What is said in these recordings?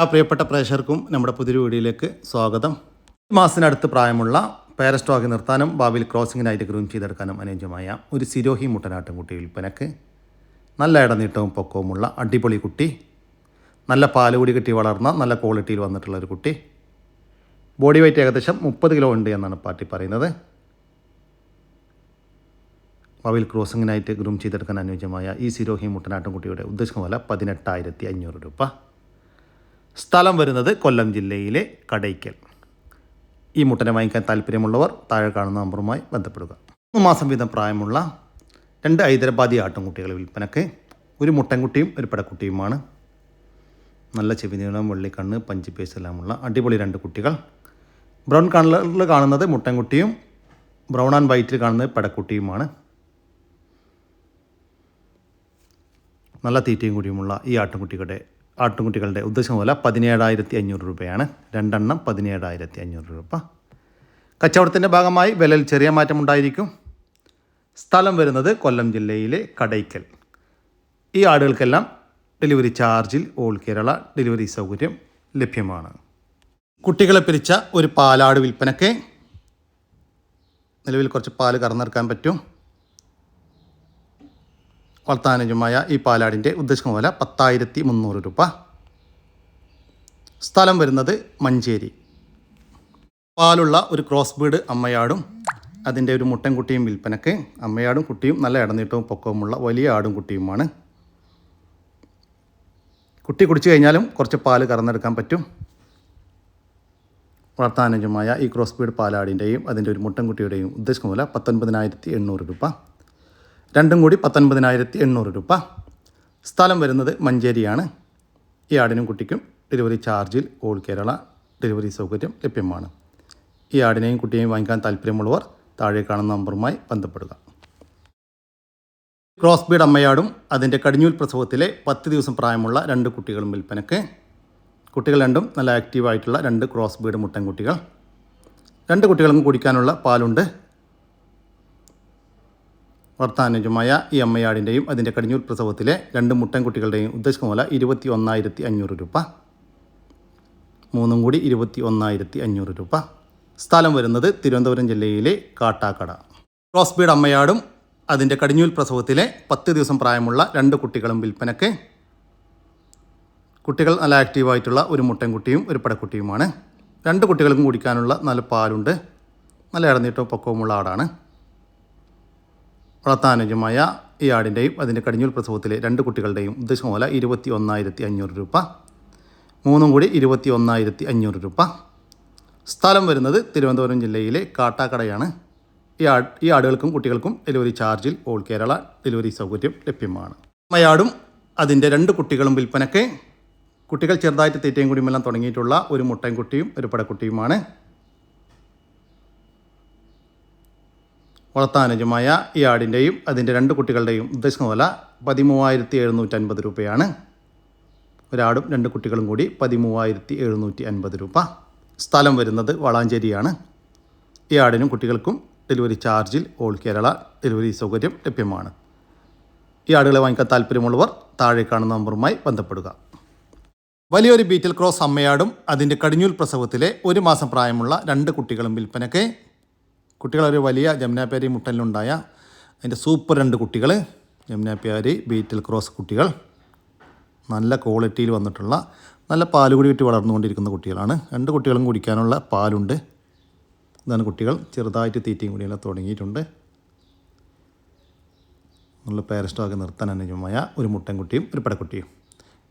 ആ പ്രിയപ്പെട്ട പ്രേക്ഷകർക്കും നമ്മുടെ പുതിയൊരു വീഡിയോയിലേക്ക് സ്വാഗതം. ഈ മാസത്തിനടുത്ത് പ്രായമുള്ള പാരസ്റ്റോക്ക് നിർത്താനും ഭാവിയിൽ ക്രോസിങ്ങിനായിട്ട് ഗ്രൂം ചെയ്തെടുക്കാനും അനുയോജ്യമായ ഒരു സിരോഹി മുട്ടനാട്ടും കുട്ടി വിൽപ്പനക്ക് നല്ല ഇടനീട്ടവും പൊക്കവുമുള്ള അടിപൊളി കുട്ടി നല്ല പാലുകൂടി കിട്ടി വളർന്ന നല്ല ക്വാളിറ്റിയിൽ വന്നിട്ടുള്ള ഒരു കുട്ടി. ബോഡി വെയ്റ്റ് ഏകദേശം മുപ്പത് കിലോ ഉണ്ട് എന്നാണ് പാർട്ടി പറയുന്നത്. ഭാവിയിൽ ക്രോസിങ്ങിനായിട്ട് ഗ്രൂം ചെയ്തെടുക്കാൻ അനുയോജ്യമായ ഈ സിരോഹി മുട്ടനാട്ടും കുട്ടിയുടെ ഉദ്ദേശിക്കുന്ന വില പതിനെട്ടായിരത്തി അഞ്ഞൂറ് രൂപ. സ്ഥലം വരുന്നത് കൊല്ലം ജില്ലയിലെ കടയ്ക്കൽ. ഈ മുട്ടനെ വാങ്ങിക്കാൻ താല്പര്യമുള്ളവർ താഴെ കാണുന്ന നമ്പറുമായി ബന്ധപ്പെടുക. മൂന്ന് മാസം വീതം പ്രായമുള്ള രണ്ട് ഹൈദരാബാദി ആട്ടുംകുട്ടികളെ വിൽപ്പനക്ക് ഒരു മുട്ടൻകുട്ടിയും ഒരു പടക്കുട്ടിയുമാണ്. നല്ല ചെവി നീളം വെള്ളിക്കണ്ണ് പഞ്ച് പേസ് എല്ലാമുള്ള അടിപൊളി രണ്ട് കുട്ടികൾ. ബ്രൗൺ കളറിൽ കാണുന്നത് മുട്ടൻകുട്ടിയും ബ്രൗൺ ആൻഡ് വൈറ്റിൽ കാണുന്നത് പടക്കുട്ടിയുമാണ്. നല്ല തീറ്റയും കൂടിയുമുള്ള ഈ ആട്ടുംകുട്ടികളുടെ ആട്ടുംകുട്ടികളുടെ ഉദ്ദേശം പോലെ പതിനേഴായിരത്തി അഞ്ഞൂറ് രൂപയാണ്. രണ്ടെണ്ണം പതിനേഴായിരത്തി അഞ്ഞൂറ് രൂപ. കച്ചവടത്തിന്റെ ഭാഗമായി വിലയിൽ ചെറിയ മാറ്റമുണ്ടായിരിക്കും സ്ഥലം വരുന്നത് കൊല്ലം ജില്ലയിലെ കടയ്ക്കൽ. ഈ ആടുകൾക്കെല്ലാം ഡെലിവറി ചാർജിൽ ഓൾ കേരള ഡെലിവറി സൗകര്യം ലഭ്യമാണ്. കുട്ടികളെ പിരിച്ച ഒരു പാലാട് വിൽപ്പനയ്ക്ക് നിലവിൽ കുറച്ച് പാൽ കറന്നെടുക്കാൻ പറ്റും. വളർത്താനുജമായ ഈ പാലാടിന്റെ ഉദ്ദേശിക്കുന്ന വില പത്തായിരത്തി മുന്നൂറ് രൂപ. സ്ഥലം വരുന്നത് മഞ്ചേരി. പാലുള്ള ഒരു ക്രോസ് ബീഡ് അമ്മയാടും അതിന്റെ ഒരു മുട്ടൻകുട്ടിയും വിൽപ്പനക്ക്. അമ്മയാടും കുട്ടിയും നല്ല ഇടനീട്ടവും പൊക്കവുമുള്ള വലിയ ആടും കുട്ടിയുമാണ്. കുട്ടി കുടിച്ചു കഴിഞ്ഞാലും കുറച്ച് പാൽ കറന്നെടുക്കാൻ പറ്റും. വളർത്താനുജമായ ഈ ക്രോസ് ബീഡ് പാലാടിന്റെയും അതിന്റെ ഒരു മുട്ടൻകുട്ടിയുടെയും ഉദ്ദേശിക്കുന്ന വില പത്തൊൻപതിനായിരത്തി എണ്ണൂറ് രൂപ. രണ്ടും കൂടി പത്തൊൻപതിനായിരത്തി എണ്ണൂറ് രൂപ. സ്ഥലം വരുന്നത് മഞ്ചേരിയാണ്. ഈ ആടിനും കുട്ടിക്കും ഡെലിവറി ചാർജിൽ ഓൾ കേരള ഡെലിവറി സൗകര്യം ലഭ്യമാണ്. ഈ ആടിനെയും കുട്ടിയെയും വാങ്ങിക്കാൻ താല്പര്യമുള്ളവർ താഴെ കാണുന്ന നമ്പറുമായി ബന്ധപ്പെടുക. ക്രോസ് ബീഡ് അമ്മയാടും അതിന്റെ കടിഞ്ഞൂൽ പ്രസവത്തിലെ പത്ത് ദിവസം പ്രായമുള്ള രണ്ട് കുട്ടികളും വിൽപ്പനക്ക്. കുട്ടികൾ രണ്ടും നല്ല ആക്റ്റീവായിട്ടുള്ള രണ്ട് ക്രോസ് ബീഡ് മുട്ടൻ കുട്ടികൾ രണ്ട് കുട്ടികൾക്കും കുടിക്കാനുള്ള പാലുണ്ട്. വർത്താനുജമായ ഈ അമ്മയാടിന്റെയും അതിന്റെ കടിഞ്ഞൂർ പ്രസവത്തിലെ രണ്ട് മുട്ടൻകുട്ടികളുടെയും ഉദ്ദേശിക്കുന്ന പോലെ ഇരുപത്തി ഒന്നായിരത്തി അഞ്ഞൂറ് രൂപ. മൂന്നും കൂടി ഇരുപത്തി ഒന്നായിരത്തി അഞ്ഞൂറ് രൂപ. സ്ഥലം വരുന്നത് തിരുവനന്തപുരം ജില്ലയിലെ കാട്ടാക്കട. ക്രോസ്ബീഡ് അമ്മയാടും അതിന്റെ കടിഞ്ഞൂൽ പ്രസവത്തിലെ പത്ത് ദിവസം പ്രായമുള്ള രണ്ട് കുട്ടികളും വിൽപ്പനയ്ക്ക് കുട്ടികൾ നല്ല ആക്റ്റീവായിട്ടുള്ള ഒരു മുട്ടൻകുട്ടിയും ഒരു പടക്കുട്ടിയുമാണ്. രണ്ട് കുട്ടികൾക്കും കുടിക്കാനുള്ള നല്ല പാലുണ്ട്. നല്ല ഇടനീട്ടവും പൊക്കവുമുള്ള ആടാണ്. വളർത്താനുജമായ ഈ ആടിന്റെയും അതിന്റെ കടിഞ്ഞൂൽ പ്രസവത്തിലെ രണ്ട് കുട്ടികളുടെയും ഉദ്ദേശം പോലെ ഇരുപത്തി ഒന്നായിരത്തി അഞ്ഞൂറ് രൂപ. മൂന്നും കൂടി ഇരുപത്തി ഒന്നായിരത്തി അഞ്ഞൂറ് രൂപ. സ്ഥലം വരുന്നത് തിരുവനന്തപുരം ജില്ലയിലെ കാട്ടാക്കടയാണ്. ഈ ആ ഈ ആടുകൾക്കും കുട്ടികൾക്കും ഡെലിവറി ചാർജിൽ ഓൾ കേരള ഡെലിവറി സൗകര്യം ലഭ്യമാണ്. അമ്മയാടും അതിന്റെ രണ്ട് കുട്ടികളും വിൽപ്പനയ്ക്ക് കുട്ടികൾ ചെറുതായിട്ട് തീറ്റയും കുടിയുമെല്ലാം തുടങ്ങിയിട്ടുള്ള ഒരു മുട്ടൻകുട്ടിയും ഒരു പടക്കുട്ടിയുമാണ്. വളർത്താനുജമായ ഈ ആടിന്റെയും അതിന്റെ രണ്ട് കുട്ടികളുടെയും ഉദ്ദേശിക്കുന്ന വില പതിമൂവായിരത്തി എഴുന്നൂറ്റി അൻപത് രൂപയാണ്. ഒരാടും രണ്ട് കുട്ടികളും കൂടി പതിമൂവായിരത്തി എഴുന്നൂറ്റി അൻപത് രൂപ. സ്ഥലം വരുന്നത് വളാഞ്ചേരിയാണ്. ഈ ആടിനും കുട്ടികൾക്കും ഡെലിവറി ചാർജിൽ ഓൾ കേരള ഡെലിവറി സൗകര്യം ലഭ്യമാണ്. ഈ ആടുകളെ വാങ്ങിക്കാൻ താല്പര്യമുള്ളവർ താഴെ കാണുന്ന നമ്പറുമായി ബന്ധപ്പെടുക. വലിയൊരു ബീറ്റൽ ക്രോസ് അമ്മയാടും അതിന്റെ കടിഞ്ഞൂൽ പ്രസവത്തിലെ ഒരു മാസം പ്രായമുള്ള രണ്ട് കുട്ടികളും വിൽപ്പനയ്ക്ക് കുട്ടികളൊരു വലിയ ജമുനാപ്യാരി മുട്ടലിലുണ്ടായ അതിന്റെ സൂപ്പർ രണ്ട് കുട്ടികൾ ജമുനാപ്യാരി ബീറ്റൽ ക്രോസ് കുട്ടികൾ നല്ല ക്വാളിറ്റിയിൽ വന്നിട്ടുള്ള നല്ല പാൽ കൂടി വളർന്നുകൊണ്ടിരിക്കുന്ന കുട്ടികളാണ്. രണ്ട് കുട്ടികളും കുടിക്കാനുള്ള പാലുണ്ട്. ഇതാണ് കുട്ടികൾ. ചെറുതായിട്ട് തീറ്റയും കൂടിയെല്ലാം തുടങ്ങിയിട്ടുണ്ട്. നല്ല പേരസ്റ്റോക്ക് നിർത്താൻ അനുജമായ ഒരു മുട്ടൻകുട്ടിയും ഒരു പടക്കുട്ടിയും.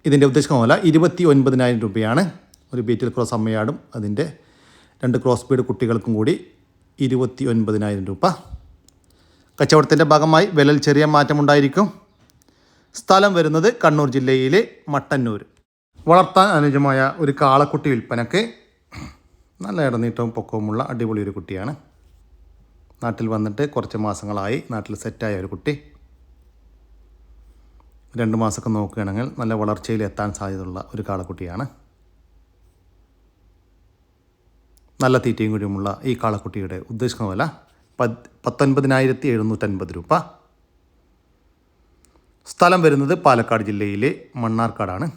ഇതിന്റെ ഉദ്ദേശിക്കുന്ന പോലെ ഇരുപത്തി ഒൻപതിനായിരം രൂപയാണ് ഒരു ബീറ്റിൽ ക്രോസ് അമ്മയാടും അതിന്റെ രണ്ട് ക്രോസ് ബീഡ് കുട്ടികൾക്കും കൂടി ഇരുപത്തി ഒൻപതിനായിരം രൂപ. കച്ചവടത്തിന്റെ ഭാഗമായി വിലൽ ചെറിയ മാറ്റമുണ്ടായിരിക്കും സ്ഥലം വരുന്നത് കണ്ണൂർ ജില്ലയിലെ മട്ടന്നൂർ. വളർത്താൻ അനുജമായ ഒരു കാളക്കുട്ടി വിൽപ്പനക്ക് നല്ല ഇടനീട്ടവും പൊക്കവുമുള്ള അടിപൊളി ഒരു കുട്ടിയാണ്. നാട്ടിൽ വന്നിട്ട് കുറച്ച് മാസങ്ങളായി നാട്ടിൽ സെറ്റായ ഒരു കുട്ടി. രണ്ട് മാസമൊക്കെ നോക്കുകയാണെങ്കിൽ നല്ല വളർച്ചയിൽ എത്താൻ സാധ്യതയുള്ള ഒരു കാളക്കുട്ടിയാണ്. നല്ല തീറ്റയും കൂടിയുമുള്ള ഈ കാളക്കുട്ടിയുടെ ഉദ്ദേശിക്കുന്ന വില പത് പത്തൊൻപതിനായിരത്തി എഴുന്നൂറ്റൻപത് രൂപ. സ്ഥലം വരുന്നത് പാലക്കാട് ജില്ലയിലെ മണ്ണാർക്കാടാണ്.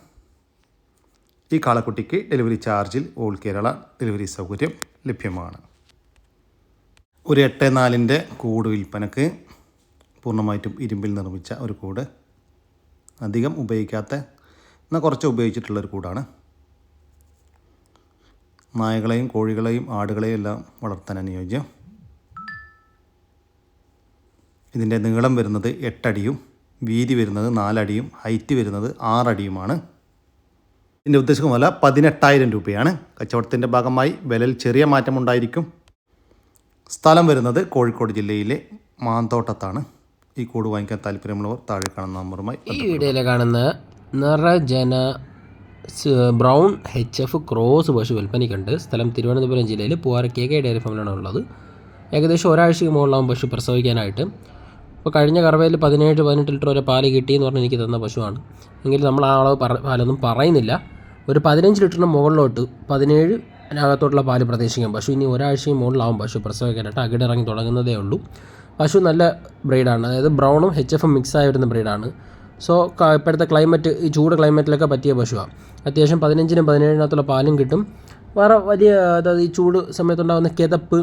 ഈ കാളക്കുട്ടിക്ക് ഡെലിവറി ചാർജിൽ ഓൾ കേരള ഡെലിവറി സൗകര്യം ലഭ്യമാണ്. ഒരു എട്ട് നാലിന്റെ കൂട് വിൽപ്പനക്ക് പൂർണമായിട്ടും ഇരുമ്പിൽ നിർമ്മിച്ച ഒരു കൂട്. അധികം ഉപയോഗിക്കാത്ത എന്നാൽ കുറച്ച് ഉപയോഗിച്ചിട്ടുള്ളൊരു കൂടാണ്. നായകളെയും കോഴികളെയും ആടുകളെയും എല്ലാം വളർത്താൻ അനുയോജ്യം. ഇതിന്റെ നീളം വരുന്നത് എട്ടടിയും വീതി വരുന്നത് നാലടിയും ഹൈറ്റ് വരുന്നത് ആറടിയുമാണ്. ഇതിന്റെ ഉദ്ദേശം വില പതിനെട്ടായിരം രൂപയാണ്. കച്ചവടത്തിന്റെ ഭാഗമായി വിലയിൽ ചെറിയ മാറ്റമുണ്ടായിരിക്കും സ്ഥലം വരുന്നത് കോഴിക്കോട് ജില്ലയിലെ മാന്തോട്ടത്താണ്. ഈ കൂട് വാങ്ങിക്കാൻ താല്പര്യമുള്ളവർ താഴെ കാണുന്ന നമ്പറുമായി ഈ വീഡിയോയിൽ കാണുന്ന നിറജന ബ്രൗൺ എച്ച് എഫ് ക്രോസ് പശു വിൽപ്പനയ്ക്കുണ്ട്. സ്ഥലം തിരുവനന്തപുരം ജില്ലയിൽ പൂവാറ കെ കെ ഡയറി ഫാമിലാണ് ഉള്ളത്. ഏകദേശം ഒരാഴ്ചയ്ക്ക് മുകളിലാവും പശു പ്രസവിക്കാനായിട്ട്. ഇപ്പോൾ കഴിഞ്ഞ കറവയിൽ പതിനേഴ് പതിനെട്ട് ലിറ്റർ വരെ പാൽ കിട്ടി എന്ന് എനിക്ക് തന്ന പശുവാണ്. എങ്കിൽ നമ്മൾ ആ അളവ് പറ പാലൊന്നും പറയുന്നില്ല. ഒരു പതിനഞ്ച് ലിറ്ററിന് മുകളിലോട്ട് പതിനേഴ് അതിനകത്തോട്ടുള്ള പാൽ പ്രതീക്ഷിക്കാം. പശു ഇനി ഒരാഴ്ചയും മുകളിലാവും പശു പ്രസവിക്കാനായിട്ട്. അകിടിറങ്ങി തുടങ്ങുന്നതേ ഉള്ളൂ. പശു നല്ല ബ്രീഡാണ് അതായത് ബ്രൗണും എച്ച് എഫും മിക്സ് ആയി വരുന്ന ബ്രീഡാണ് സോ ഇപ്പോഴത്തെ ക്ലൈമറ്റ് ഈ ചൂട് ക്ലൈമറ്റിലൊക്കെ പറ്റിയ പശുവാണ് അത്യാവശ്യം പതിനഞ്ചിനും പതിനേഴിനകത്തുള്ള പാലും കിട്ടും. വേറെ വലിയ അതായത് ഈ ചൂട് സമയത്തുണ്ടാകുന്ന കിതപ്പ്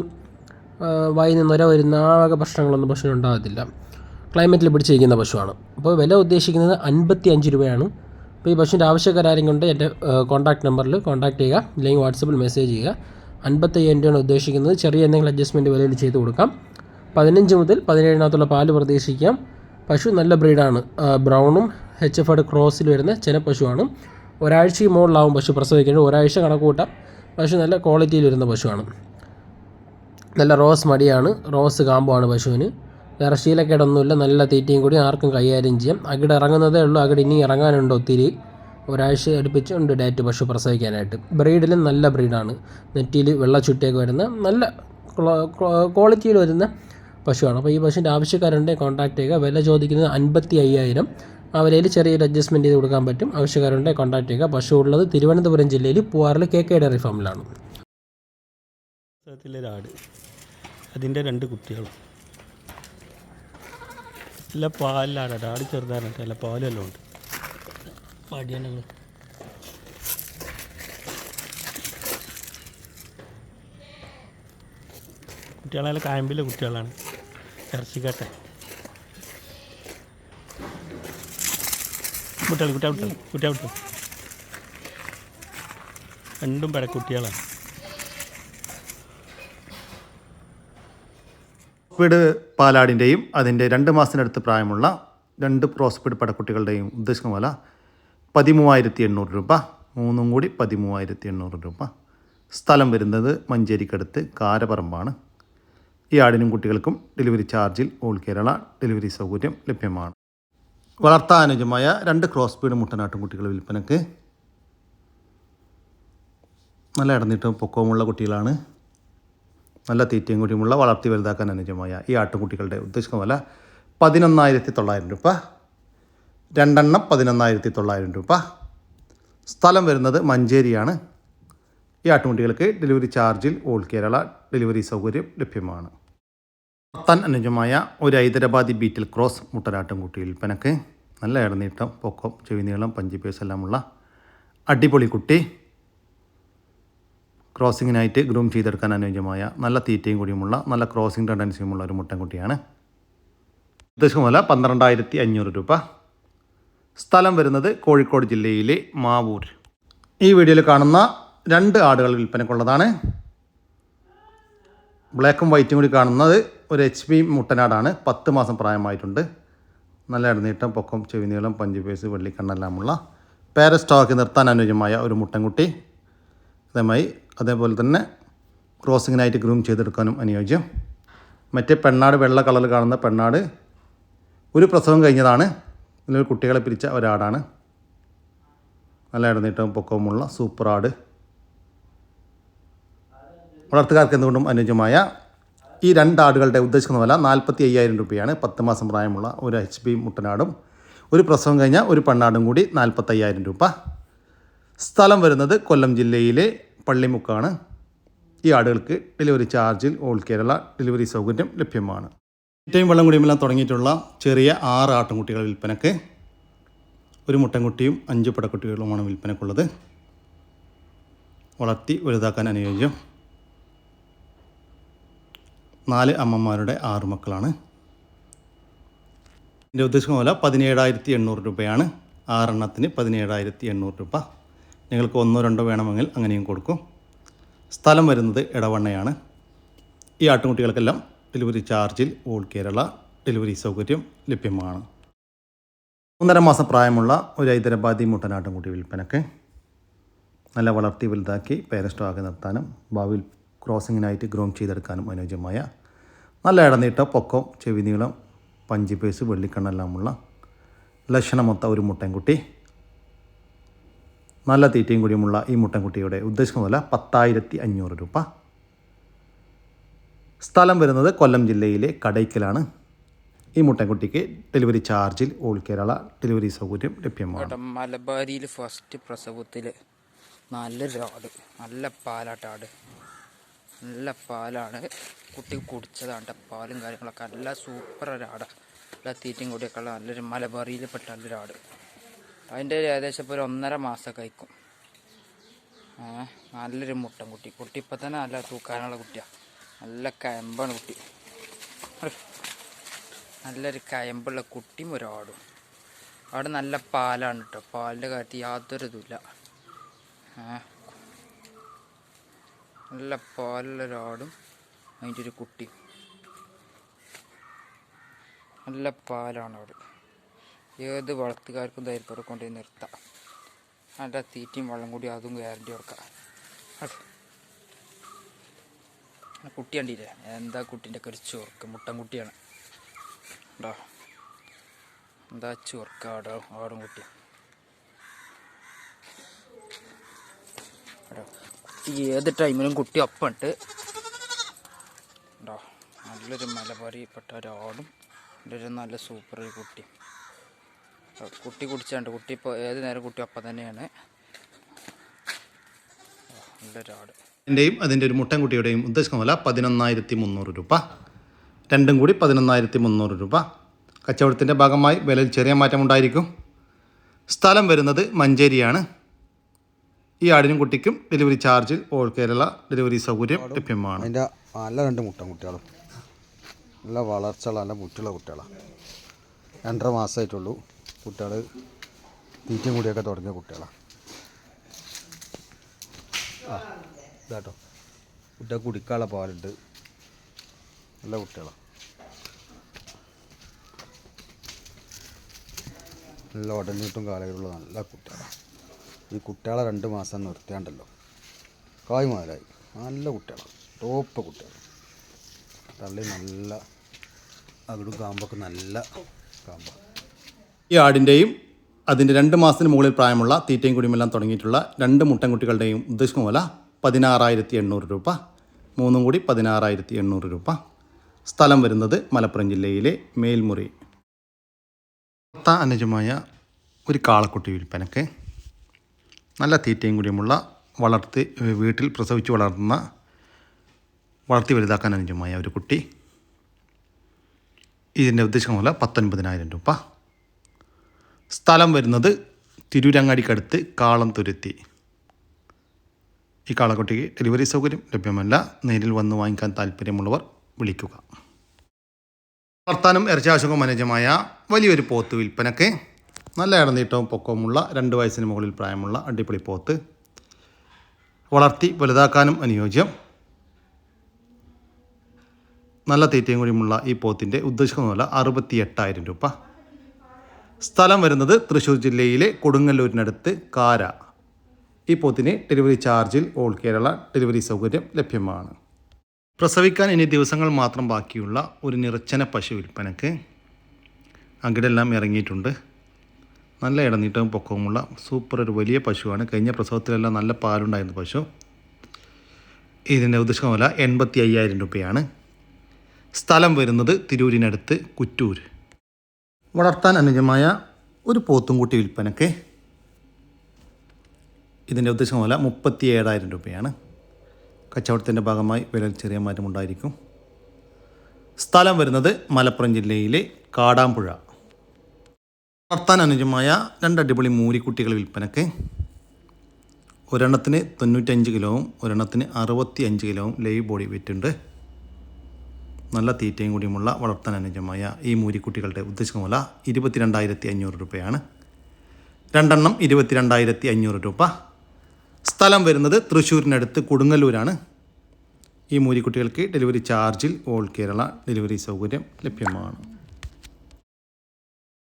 നിന്ന് നൊര വരുന്ന ആ വക പ്രശ്നങ്ങളൊന്നും പശുവിന് ഉണ്ടാകത്തില്ല ക്ലൈമറ്റിൽ പിടിച്ചിരിക്കുന്ന പശുവാണ്. അപ്പോൾ വില ഉദ്ദേശിക്കുന്നത് അൻപത്തി അഞ്ച് രൂപയാണ്. അപ്പോൾ ഈ പശുവിന്റെ ആവശ്യക്കാരെങ്കിലും കൊണ്ട് എന്റെ കോൺടാക്ട് നമ്പറിൽ കോൺടാക്ട് ചെയ്യുക അല്ലെങ്കിൽ വാട്സപ്പിൽ മെസ്സേജ് ചെയ്യുക. അൻപത്തയ്യായിരം രൂപയാണ് ഉദ്ദേശിക്കുന്നത്. ചെറിയ എന്തെങ്കിലും അഡ്ജസ്റ്റ്മെന്റ് വിലയിൽ ചെയ്ത് കൊടുക്കാം. പതിനഞ്ച് മുതൽ പതിനേഴിനകത്തുള്ള പാൽ പ്രതീക്ഷിക്കാം. പശു നല്ല ബ്രീഡാണ്. ബ്രൗണും എച്ച് എഫ് ക്രോസിൽ വരുന്ന ചെന പശുവാണ്. ഒരാഴ്ചയ്ക്ക് മുകളിലാവും പശു പ്രസവിക്കുന്നത് ഒരാഴ്ച കണക്ക് കൂട്ടാം പശു നല്ല ക്വാളിറ്റിയിൽ വരുന്ന പശുവാണ്. നല്ല റോസ് മടിയാണ്. റോസ് കാമ്പുമാണ് പശുവിന്. വേറെ ശീലക്കേടൊന്നുമില്ല. നല്ല തീറ്റയും കൂടി ആർക്കും കൈകാര്യം ചെയ്യാം. അകിട് ഇറങ്ങുന്നതേ ഉള്ളൂ. അകിട് ഇനി ഇറങ്ങാനുണ്ട് ഒത്തിരി. ഒരാഴ്ച അടുപ്പിച്ചുണ്ട് ഡേറ്റ് പശു പ്രസവിക്കാനായിട്ട്. ബ്രീഡിലും നല്ല ബ്രീഡാണ്. നെറ്റിയിൽ വെള്ള ചുറ്റിയൊക്കെ വരുന്ന നല്ല ക്വാളിറ്റിയിൽ വരുന്ന പശുവാണ്. അപ്പോൾ ഈ പശുവിന്റെ ആവശ്യക്കാരുണ്ട് കോൺടാക്ട് ചെയ്യുക. വില ചോദിക്കുന്നത് അൻപത്തി അയ്യായിരം ആ വിലയിൽ ചെറിയൊരു അഡ്ജസ്റ്റ്മെന്റ് ചെയ്ത് കൊടുക്കാൻ പറ്റും. ആവശ്യക്കാരുണ്ട് കോൺടാക്ട് ചെയ്യുക. പശു ഉള്ളത് തിരുവനന്തപുരം ജില്ലയിൽ പൂവാറിൽ കെ കെ ഡയറി ഫാമിലാണ്. ആട് അതിന്റെ രണ്ട് കുട്ടികളും. നല്ല പാലിലാണ്. ആട് ചെറുതാണ് നല്ല പാലെല്ലാം ഉണ്ട്. പാടിയാണ് കുട്ടികളെല്ലാം കായമ്പിലെ കുട്ടികളാണ്. ഇറച്ചിക്കട്ടെ കുട്ടികൾ കുട്ടികൾ വിട്ടോ കുട്ടികൾ രണ്ടും പടക്കുട്ടികളാണ് സ്പീഡ് പാലാടിന്റെയും അതിന്റെ രണ്ട് മാസത്തിനടുത്ത് പ്രായമുള്ള രണ്ട് പ്രോസ്പീഡ് പടക്കുട്ടികളുടെയും ഉദ്ദേശിക്കുന്ന പോലെ പതിമൂവായിരത്തി എണ്ണൂറ് രൂപ. മൂന്നും കൂടി പതിമൂവായിരത്തി എണ്ണൂറ് രൂപ. സ്ഥലം വരുന്നത് മഞ്ചേരിക്കടുത്ത് കാരപറമ്പാണ്. ഈ ആടിനും കുട്ടികൾക്കും ഡെലിവറി ചാർജിൽ ഓൾ കേരള ഡെലിവറി സൗകര്യം ലഭ്യമാണ്. വളർത്താൻ അനുജമായ രണ്ട് ക്രോസ് ബീഡ് മുട്ടനാട്ടും കുട്ടികൾ വിൽപ്പനക്ക് നല്ല ഇടന്നിട്ടും പൊക്കവുമുള്ള കുട്ടികളാണ്. നല്ല തീറ്റയും കുട്ടിയുമുള്ള വളർത്തി വലുതാക്കാൻ അനുജമായ ഈ ആട്ടുകുട്ടികളുടെ ഉദ്ദേശിക്കുന്ന വില പതിനൊന്നായിരത്തി തൊള്ളായിരം രൂപ. രണ്ടെണ്ണം പതിനൊന്നായിരത്തി തൊള്ളായിരം രൂപ. സ്ഥലം വരുന്നത് മഞ്ചേരിയാണ്. ഈ ആട്ടുകുട്ടികൾക്ക് ഡെലിവറി ചാർജിൽ ഓൾ കേരള ഡെലിവറി സൗകര്യം ലഭ്യമാണ്. വളർത്താൻ അനുജമായ ഒരു ഹൈദരാബാദി ബീറ്റിൽ ക്രോസ് മുട്ടനാട്ടുംകുട്ടി വിൽപ്പനക്ക് നല്ല ഇടനീട്ടം പൊക്കം ചെവിനീളം പഞ്ചിപ്പേസ് എല്ലാമുള്ള അടിപൊളി കുട്ടി ക്രോസിങ്ങിനായിട്ട് ഗ്രൂം ചെയ്തെടുക്കാൻ അനുയോജ്യമായ നല്ല തീറ്റയും കൂടിയുമുള്ള നല്ല ക്രോസിംഗ് ടെൻഡൻസിയുമുള്ള ഒരു മുട്ടൻകുട്ടിയാണ്. ഉദ്ദേശം വില പന്ത്രണ്ടായിരത്തി അഞ്ഞൂറ് രൂപ. സ്ഥലം വരുന്നത് കോഴിക്കോട് ജില്ലയിലെ മാവൂർ. ഈ വീഡിയോയിൽ കാണുന്ന രണ്ട് ആടുകൾ വിൽപ്പനക്കുള്ളതാണ് ബ്ലാക്കും വൈറ്റും കൂടി കാണുന്നത് ഒരു എച്ച് പി മുട്ടനാടാണ്. പത്ത് മാസം പ്രായമായിട്ടുണ്ട്. നല്ല ഇടനീട്ടം പൊക്കം ചെവിനീളം പഞ്ചുപേസ് വെള്ളിക്കണ്ണെല്ലാമുള്ള പേര സ്റ്റോക്ക് നിർത്താൻ അനുയോജ്യമായ ഒരു മുട്ടൻകുട്ടി. അതേമായി അതേപോലെ തന്നെ ക്രോസിങ്ങിനായിട്ട് ഗ്രൂം ചെയ്തെടുക്കാനും അനുയോജ്യം. മറ്റേ പെണ്ണാട് വെള്ള കളറിൽ കാണുന്ന പെണ്ണാട് ഒരു പ്രസവം കഴിഞ്ഞതാണ്. ഇതിലൊരു കുട്ടികളെ പിരിച്ച ഒരാടാണ്. നല്ല ഇടനീട്ടവും പൊക്കവുമുള്ള സൂപ്പർ ആട് വളർത്തുകാർക്ക് എന്തുകൊണ്ടും അനുയോജ്യമായ ഈ രണ്ട് ആടുകളുടെ ഉദ്ദേശിക്കുന്ന വില നാൽപ്പത്തി അയ്യായിരം രൂപയാണ്. പത്ത് മാസം പ്രായമുള്ള ഒരു എച്ച് പി മുട്ടനാടും ഒരു പ്രസവം കഴിഞ്ഞ ഒരു പെണ്ണാടും കൂടി നാൽപ്പത്തയ്യായിരം രൂപ. സ്ഥലം വരുന്നത് കൊല്ലം ജില്ലയിലെ പള്ളിമുക്കാണ്. ഈ ആടുകൾക്ക് ഡെലിവറി ചാർജിൽ ഓൾ കേരള ഡെലിവറി സൗകര്യം ലഭ്യമാണ്. ഏറ്റവും വെള്ളം കുടിയുമെല്ലാം തുടങ്ങിയിട്ടുള്ള ചെറിയ ആറ് ആട്ടുംകുട്ടികൾ വിൽപ്പനക്ക്. ഒരു മുട്ടൻകുട്ടിയും അഞ്ച് പടക്കുട്ടികളുമാണ് വിൽപ്പനക്കുള്ളത്. വളർത്തി വലുതാക്കാൻ അനുയോജ്യം. നാല് അമ്മമാരുടെ ആറ് മക്കളാണ്. എന്റെ ഉദ്ദേശം പോലെ പതിനേഴായിരത്തി എണ്ണൂറ് രൂപയാണ്. ആറെണ്ണത്തിന് പതിനേഴായിരത്തി എണ്ണൂറ് രൂപ. നിങ്ങൾക്ക് ഒന്നോ രണ്ടോ വേണമെങ്കിൽ അങ്ങനെയും കൊടുക്കും. സ്ഥലം വരുന്നത് ഇടവണ്ണയാണ് ഈ ആട്ടുകുട്ടികൾക്കെല്ലാം ഡെലിവറി ചാർജിൽ ഓൾ കേരള ഡെലിവറി സൗകര്യം ലഭ്യമാണ്. ഒന്നര മാസം പ്രായമുള്ള ഒരു ഹൈദരാബാദി മുട്ടനാട്ടുംകുട്ടി വിൽപ്പനക്ക് നല്ല വളർത്തി വലുതാക്കി പേരസ്റ്റോക്കി നിർത്താനും ഭാവിയിൽ ക്രോസിങ്ങിനായിട്ട് ഗ്രോം ചെയ്തെടുക്കാനും അനുയോജ്യമായ നല്ല ഇടനീട്ട പൊക്കം ചെവി നീളം പഞ്ചി പേസ് വെള്ളിക്കണ്ണെല്ലാമുള്ള ലക്ഷണമൊത്ത ഒരു മുട്ടൻകുട്ടി. നല്ല തീറ്റയും കൂടിയുമുള്ള ഈ മുട്ടൻകുട്ടിയുടെ ഉദ്ദേശിക്കുന്ന വില പത്തായിരത്തി അഞ്ഞൂറ് രൂപ. സ്ഥലം വരുന്നത് കൊല്ലം ജില്ലയിലെ കടയ്ക്കലാണ്. ഈ മുട്ടൻകുട്ടിക്ക് ഡെലിവറി ചാർജിൽ ഓൾ കേരള ഡെലിവറി സൗകര്യം ലഭ്യമാണ്. മലബാരിയിൽ ഫസ്റ്റ് പ്രസവത്തിൽ നല്ലൊരു ആട് നല്ല പാലാട്ട ആട് നല്ല പാലാണ്. കുട്ടി കുടിച്ചതാണ്. പാലും കാര്യങ്ങളൊക്കെ. നല്ല സൂപ്പർ ഒരാടാണ് നല്ല തീറ്റയും കൂടിയൊക്കെ ഉള്ള നല്ലൊരു മലബറിയിൽ പെട്ട നല്ലൊരു ആട് അതിന്റെ ഒരു ഏകദേശം ഇപ്പോൾ ഒരു ഒന്നര മാസം കഴിക്കും നല്ലൊരു മുട്ടൻ കുട്ടി. കുട്ടി ഇപ്പം തന്നെ നല്ല തൂക്കാനുള്ള കുട്ടിയാണ് നല്ല കയമ്പാണ് കുട്ടി. നല്ലൊരു കയമ്പുള്ള കുട്ടിയും ഒരാടും. അവിടെ നല്ല പാലാണ് കേട്ടോ പാലിന്റെ കാര്യത്തിൽ യാതൊരു ഇതുമില്ല. നല്ല പാലുള്ള ഒരാടും അതിന്റെ ഒരു കുട്ടി. നല്ല പാലാണ് അവിടെ ഏത് വളർത്തുകാർക്കും ധൈര്യത്തോടെ കൊണ്ടുപോയി നിർത്താം. നല്ല തീറ്റയും വെള്ളം കൂടി അതും ഗ്യാരണ്ടി കൊടുക്കാം. കുട്ടിയാണ്ടിയില്ലേ എന്താ കുട്ടീന്റെ ഒക്കെ ഒരു ചോർക്ക് മുട്ടൻ കുട്ടിയാണ്. ഉണ്ടോ? എന്താ ചോർക്ക ആടോ? ആടും കുട്ടി കുട്ടി ഏത് ടൈമിലും കുട്ടി ഒപ്പമുണ്ട് ഉണ്ടോ നല്ലൊരു മലബാരിപ്പെട്ട ഒരാടും ഒരു നല്ല സൂപ്പർ ഒരു കുട്ടി. കുട്ടി കുടിച്ചാണ്ട് കുട്ടി ഇപ്പോൾ ഏത് നേരം കുട്ടി ഒപ്പം തന്നെയാണ്. നല്ലൊരാട് എന്റെയും അതിന്റെ ഒരു മുട്ടൻകുട്ടിയുടെയും ഉദ്ദേശിക്കുന്ന വില പതിനൊന്നായിരത്തി മുന്നൂറ് രൂപ. രണ്ടും കൂടി പതിനൊന്നായിരത്തി മുന്നൂറ് രൂപ. കച്ചവടത്തിന്റെ ഭാഗമായി വിലയിൽ ചെറിയ മാറ്റമുണ്ടായിരിക്കും. സ്ഥലം വരുന്നത് മഞ്ചേരിയാണ്. ഈ ആടിനും കുട്ടിക്കും ഡെലിവറി ചാർജിൽ ഓൾ കേരള ഡെലിവറി സൗകര്യം ലഭ്യമാണ്. അതിന്റെ നല്ല രണ്ട് മുട്ട കുട്ടികളും. നല്ല വളർച്ചയുള്ള നല്ല മുറ്റുള്ള കുട്ടികളാണ് രണ്ടര മാസമായിട്ടുള്ളൂ കുട്ടികൾ തീറ്റയും കൂടിയൊക്കെ തുടങ്ങിയ കുട്ടികളാണ് ആ ഇതാട്ടോ. കുട്ടികൾ കുടിക്കാനുള്ള പാലുണ്ട്. നല്ല കുട്ടികളാണ് നല്ല ഉടനീട്ടും കാലകളുള്ള നല്ല കുട്ടികളാണ് ഈ കുട്ടികളെ രണ്ട് മാസം നിർത്തിയാണ്ടല്ലോ. കായ് മുതലായി നല്ല കുട്ടികളാണ് ടോപ്പ് കുട്ടികൾ തള്ളി നല്ല അവിടെ കാമ്പൊക്കെ നല്ല കാമ്പാണ് ഈ ആടിന്റെയും അതിന്റെ രണ്ട് മാസത്തിന് മുകളിൽ പ്രായമുള്ള തീറ്റയും കുടിയുമെല്ലാം തുടങ്ങിയിട്ടുള്ള രണ്ട് മുട്ടൻകുട്ടികളുടെയും ഉദ്ദേശിക്കുന്ന വില പതിനാറായിരത്തി എണ്ണൂറ് രൂപ. മൂന്നും കൂടി പതിനാറായിരത്തി എണ്ണൂറ് രൂപ. സ്ഥലം വരുന്നത് മലപ്പുറം ജില്ലയിലെ മേൽമുറി. അനുജമായ ഒരു കാളക്കുട്ടി വിൽപ്പനക്ക് നല്ല തീറ്റയും കൂടിയുമുള്ള വളർത്തി വീട്ടിൽ പ്രസവിച്ച് വളർത്തുന്ന വളർത്തി വലുതാക്കാൻ അനുജമായ ഒരു കുട്ടി. ഇതിന്റെ ഉദ്ദേശം പോലെ പത്തൊൻപതിനായിരം രൂപ. സ്ഥലം വരുന്നത് തിരൂരങ്ങാടിക്കടുത്ത് കാളം തുരുത്തി. ഈ കാളക്കുട്ടിക്ക് ഡെലിവറി സൗകര്യം ലഭ്യമല്ല. നേരിൽ വന്ന് വാങ്ങിക്കാൻ താല്പര്യമുള്ളവർ വിളിക്കുക. വർത്താനം ഇറച്ചാശുഖം അനുജമായ വലിയൊരു പോത്ത് വിൽപ്പനക്ക് നല്ല ഇടനീട്ടവും പൊക്കവുമുള്ള രണ്ട് വയസ്സിന് മുകളിൽ പ്രായമുള്ള അടിപൊളി പോത്ത്. വളർത്തി വലുതാക്കാനും അനുയോജ്യം. നല്ല തീറ്റയും കൂടിയുമുള്ള ഈ പോത്തിന്റെ ഉദ്ദേശിക്കുന്ന വില അറുപത്തി എട്ടായിരം രൂപ. സ്ഥലം വരുന്നത് തൃശ്ശൂർ ജില്ലയിലെ കൊടുങ്ങല്ലൂരിനടുത്ത് കാര. ഈ പോത്തിന് ഡെലിവറി ചാർജിൽ ഓൾ കേരള ഡെലിവറി സൗകര്യം ലഭ്യമാണ്. പ്രസവിക്കാൻ ഇനി ദിവസങ്ങൾ മാത്രം ബാക്കിയുള്ള ഒരു നിറച്ചന പശു വിൽപ്പനക്ക്. അകിടെല്ലാം ഇറങ്ങിയിട്ടുണ്ട്. നല്ല ഇടനീട്ടവും പൊക്കവുമുള്ള സൂപ്പർ ഒരു വലിയ പശുവാണ്. കഴിഞ്ഞ പ്രസവത്തിലെല്ലാം നല്ല പാലുണ്ടായിരുന്ന പശു. ഇതിന്റെ ഉദ്ദേശം വില എൺപത്തി അയ്യായിരം രൂപയാണ്. സ്ഥലം വരുന്നത് തിരൂരിനടുത്ത് കുറ്റൂർ വളർത്താൻ അനുജമായ ഒരു പോത്തുംകുട്ടി വിൽപ്പനക്ക് ഇതിന്റെ ഉദ്ദേശം വില മുപ്പത്തി ഏഴായിരം രൂപയാണ്. കച്ചവടത്തിന്റെ ഭാഗമായി വിലയിൽ ചെറിയ മാറ്റമുണ്ടായിരിക്കും. സ്ഥലം വരുന്നത് മലപ്പുറം ജില്ലയിലെ കാടാമ്പുഴ. വളർത്താൻ അനുജമായ രണ്ട് അടിപൊളി മൂരിക്കുട്ടികൾ വിൽപ്പനക്ക് ഒരെണ്ണത്തിന് തൊണ്ണൂറ്റഞ്ച് കിലോവും ഒരെണ്ണത്തിന് അറുപത്തി അഞ്ച് കിലോവും ലൈവ് ബോഡി വെയിറ്റ് ഉണ്ട്. നല്ല തീറ്റയും കൂടിയുമുള്ള വളർത്താൻ അനുജമായ ഈ മൂരിക്കുട്ടികളുടെ ഉദ്ദേശിക്കുന്ന വില ഇരുപത്തിരണ്ടായിരത്തി അഞ്ഞൂറ് രൂപയാണ്. രണ്ടെണ്ണം ഇരുപത്തിരണ്ടായിരത്തി അഞ്ഞൂറ് രൂപ. സ്ഥലം വരുന്നത് തൃശ്ശൂരിനടുത്ത് കൊടുങ്ങല്ലൂരാണ്. ഈ മൂരിക്കുട്ടികൾക്ക് ഡെലിവറി ചാർജിൽ ഓൾ കേരള ഡെലിവറി സൗകര്യം ലഭ്യമാണ്.